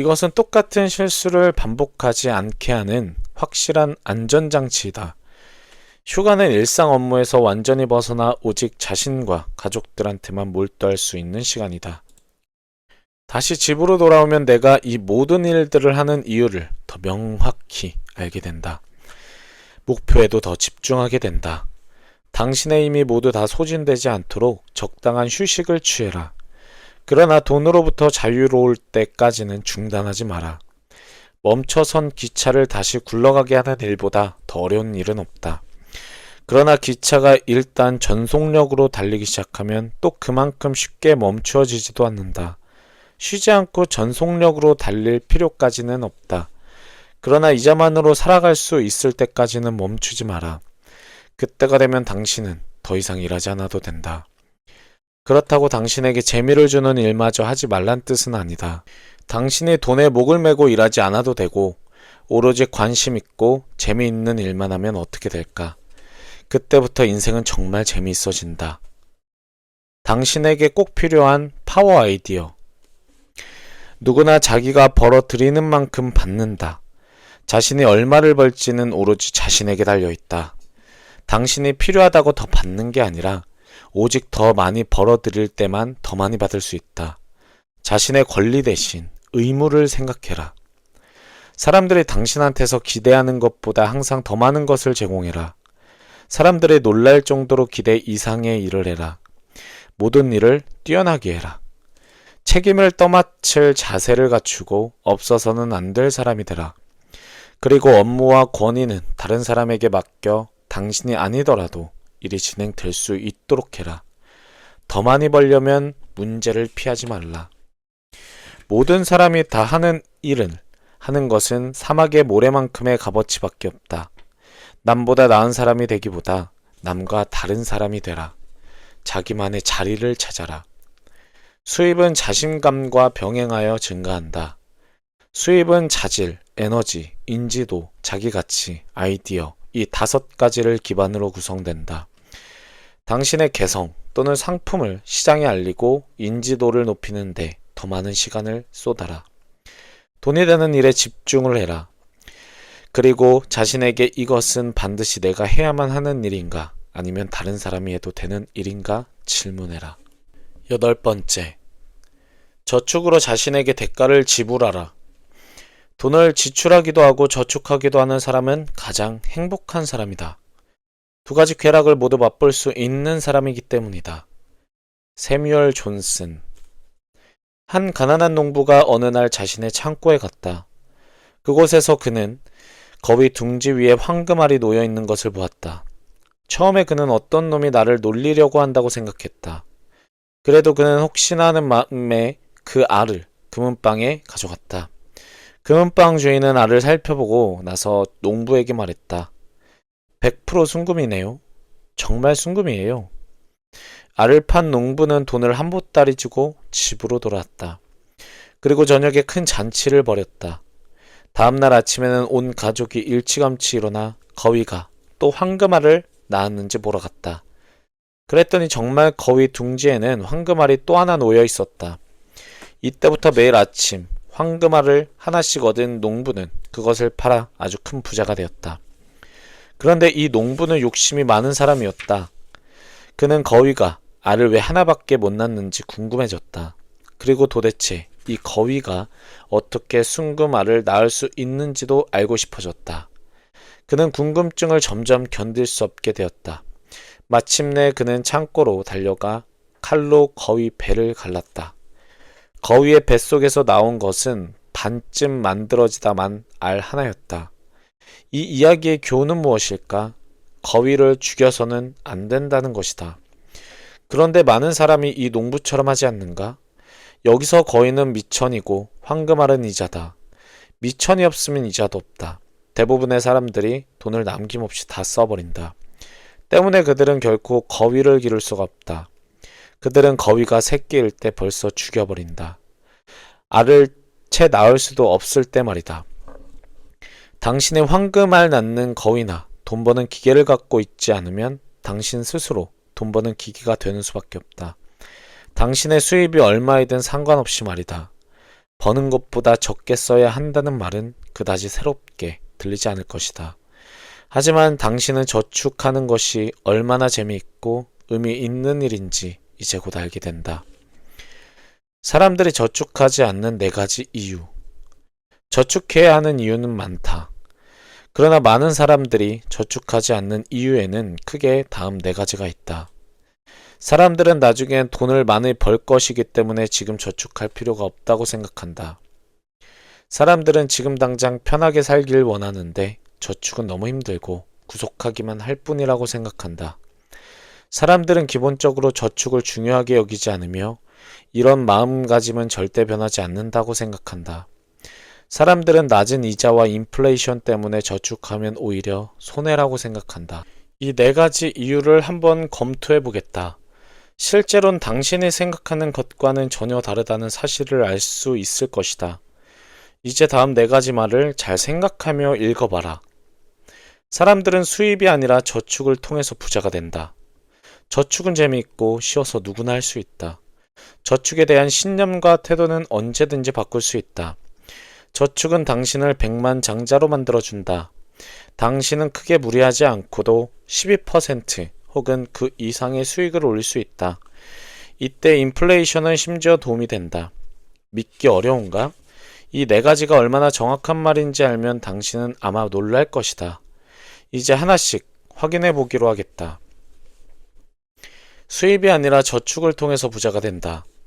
이것은 똑같은 실수를 반복하지 않게 하는 확실한 안전장치이다. 휴가는 일상 업무에서 완전히 벗어나 오직 자신과 가족들한테만 몰두할 수 있는 시간이다. 다시 집으로 돌아오면 내가 이 모든 일들을 하는 이유를 더 명확히 알게 된다. 목표에도 더 집중하게 된다. 당신의 힘이 모두 다 소진되지 않도록 적당한 휴식을 취해라. 그러나 돈으로부터 자유로울 때까지는 중단하지 마라. 멈춰선 기차를 다시 굴러가게 하는 일보다 더 어려운 일은 없다. 그러나 기차가 일단 전속력으로 달리기 시작하면 또 그만큼 쉽게 멈추어지지도 않는다. 쉬지 않고 전속력으로 달릴 필요까지는 없다. 그러나 이자만으로 살아갈 수 있을 때까지는 멈추지 마라. 그때가 되면 당신은 더 이상 일하지 않아도 된다. 그렇다고 당신에게 재미를 주는 일마저 하지 말란 뜻은 아니다. 당신이 돈에 목을 메고 일하지 않아도 되고 오로지 관심 있고 재미있는 일만 하면 어떻게 될까? 그때부터 인생은 정말 재미있어진다. 당신에게 꼭 필요한 파워 아이디어. 누구나 자기가 벌어들이는 만큼 받는다. 자신이 얼마를 벌지는 오로지 자신에게 달려 있다. 당신이 필요하다고 더 받는 게 아니라 오직 더 많이 벌어들일 때만 더 많이 받을 수 있다. 자신의 권리 대신 의무를 생각해라. 사람들이 당신한테서 기대하는 것보다 항상 더 많은 것을 제공해라. 사람들이 놀랄 정도로 기대 이상의 일을 해라. 모든 일을 뛰어나게 해라. 책임을 떠맡을 자세를 갖추고 없어서는 안 될 사람이 되라. 그리고 업무와 권위는 다른 사람에게 맡겨 당신이 아니더라도 일이 진행될 수 있도록 해라. 더 많이 벌려면 문제를 피하지 말라. 모든 사람이 다 하는 일은 하는 것은 사막의 모래만큼의 값어치밖에 없다. 남보다 나은 사람이 되기보다 남과 다른 사람이 되라. 자기만의 자리를 찾아라. 수입은 자신감과 병행하여 증가한다. 수입은 자질, 에너지, 인지도, 자기가치, 아이디어, 이 다섯 가지를 기반으로 구성된다. 당신의 개성 또는 상품을 시장에 알리고 인지도를 높이는데 더 많은 시간을 쏟아라. 돈이 되는 일에 집중을 해라. 그리고 자신에게 이것은 반드시 내가 해야만 하는 일인가 아니면 다른 사람이 해도 되는 일인가 질문해라. 여덟 번째. 저축으로 자신에게 대가를 지불하라. 돈을 지출하기도 하고 저축하기도 하는 사람은 가장 행복한 사람이다. 두 가지 쾌락을 모두 맛볼 수 있는 사람이기 때문이다. 세뮤얼 존슨. 한 가난한 농부가 어느 날 자신의 창고에 갔다. 그곳에서 그는 거위 둥지 위에 황금알이 놓여 있는 것을 보았다. 처음에 그는 어떤 놈이 나를 놀리려고 한다고 생각했다. 그래도 그는 혹시나 하는 마음에 그 알을 금은방에 가져갔다. 금은방 주인은 알을 살펴보고 나서 농부에게 말했다. 100% 순금이네요. 정말 순금이에요. 알을 판 농부는 돈을 한 보따리 주고 집으로 돌아왔다. 그리고 저녁에 큰 잔치를 벌였다. 다음날 아침에는 온 가족이 일찌감치 일어나 거위가 또 황금알을 낳았는지 보러 갔다. 그랬더니 정말 거위 둥지에는 황금알이 또 하나 놓여 있었다. 이때부터 매일 아침 황금알을 하나씩 얻은 농부는 그것을 팔아 아주 큰 부자가 되었다. 그런데 이 농부는 욕심이 많은 사람이었다. 그는 거위가 알을 왜 하나밖에 못 낳는지 궁금해졌다. 그리고 도대체 이 거위가 어떻게 순금알을 낳을 수 있는지도 알고 싶어졌다. 그는 궁금증을 점점 견딜 수 없게 되었다. 마침내 그는 창고로 달려가 칼로 거위 배를 갈랐다. 거위의 뱃속에서 나온 것은 반쯤 만들어지다만 알 하나였다. 이 이야기의 교훈은 무엇일까? 거위를 죽여서는 안 된다는 것이다. 그런데 많은 사람이 이 농부처럼 하지 않는가? 여기서 거위는 미천이고 황금알은 이자다. 미천이 없으면 이자도 없다. 대부분의 사람들이 돈을 남김없이 다 써버린다. 때문에 그들은 결코 거위를 기를 수가 없다. 그들은 거위가 새끼일 때 벌써 죽여버린다. 알을 채 낳을 수도 없을 때 말이다. 당신의 황금알 낳는 거위나 돈 버는 기계를 갖고 있지 않으면 당신 스스로 돈 버는 기계가 되는 수밖에 없다. 당신의 수입이 얼마이든 상관없이 말이다. 버는 것보다 적게 써야 한다는 말은 그다지 새롭게 들리지 않을 것이다. 하지만 당신은 저축하는 것이 얼마나 재미있고 의미 있는 일인지 이제 곧 알게 된다. 사람들이 저축하지 않는 네 가지 이유. 저축해야 하는 이유는 많다. 그러나 많은 사람들이 저축하지 않는 이유에는 크게 다음 네 가지가 있다. 사람들은 나중엔 돈을 많이 벌 것이기 때문에 지금 저축할 필요가 없다고 생각한다. 사람들은 지금 당장 편하게 살길 원하는데 저축은 너무 힘들고 구속하기만 할 뿐이라고 생각한다. 사람들은 기본적으로 저축을 중요하게 여기지 않으며 이런 마음가짐은 절대 변하지 않는다고 생각한다. 사람들은 낮은 이자와 인플레이션 때문에 저축하면 오히려 손해라고 생각한다. 이 네 가지 이유를 한번 검토해 보겠다. 실제론 당신이 생각하는 것과는 전혀 다르다는 사실을 알 수 있을 것이다. 이제 다음 네 가지 말을 잘 생각하며 읽어봐라. 사람들은 수입이 아니라 저축을 통해서 부자가 된다. 저축은 재미있고 쉬워서 누구나 할 수 있다. 저축에 대한 신념과 태도는 언제든지 바꿀 수 있다. 저축은 당신을 백만 장자로 만들어준다. 당신은 크게 무리하지 않고도 12% 혹은 그 이상의 수익을 올릴 수 있다. 이때 인플레이션은 심지어 도움이 된다. 믿기 어려운가? 이 네 가지가 얼마나 정확한 말인지 알면 당신은 아마 놀랄 것이다. 이제 하나씩 확인해 보기로 하겠다. 수입이 아니라 저축을 통해서 부자가 된다.